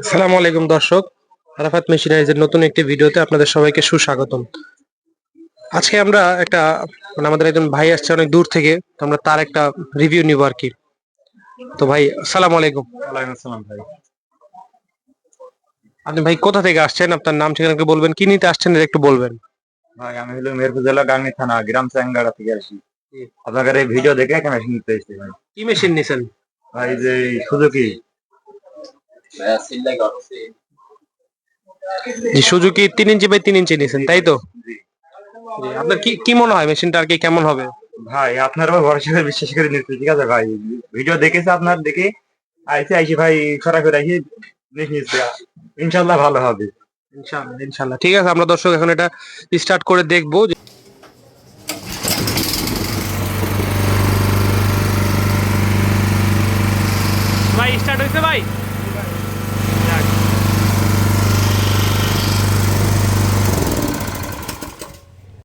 আসসালামু আলাইকুম দর্শক। আরাফাত মেশিনারিজের নতুন একটি ভিডিওতে আপনাদের সবাইকে সুস্বাগতম। আজকে আমরা একটা মানে আমাদের একজন ভাই আসছে অনেক দূর থেকে আমরা তার একটা রিভিউ নিব আর কি। তো ভাই আসসালামু আলাইকুম। আসসালাম ভাই। আপনি ভাই কোথা থেকে আসছেন? আপনার নাম ঠিকানা একটু বলবেন? কি নিতে আসছেন একটু বলবেন। ভাই আমি হলো মেরপুর জেলা গাংনি থানা গ্রাম চাঙ্গাড়া থেকে আসি। আপনাদের এই ভিডিও দেখে একটা মেশিন নিতে এসেছি ভাই। কি মেশিন নিছেন? ভাই যে সুজুকি জি সুজুকি তিন ইঞ্চি বাই তিন ইঞ্চি নিছেন তাই তো? জি। আপনার কি কি মনে হয় মেশিনটা আর কি কেমন হবে? ভাই আপনার উপর ভরসা করে বিশ্বাস করে নিচ্ছি ঠিক আছে ভাই? ভিডিও দেখেছে আপনার দেখে আইসি আইসি ভাই খরা করে আইসি ইনশাল্লাহ ভালো হবে। ইনশাআল্লাহ ইনশাআল্লাহ। ঠিক আছে আমরা দর্শক এখন এটা স্টার্ট করে দেখব। ভাই স্টার্ট হয়েছে ভাই?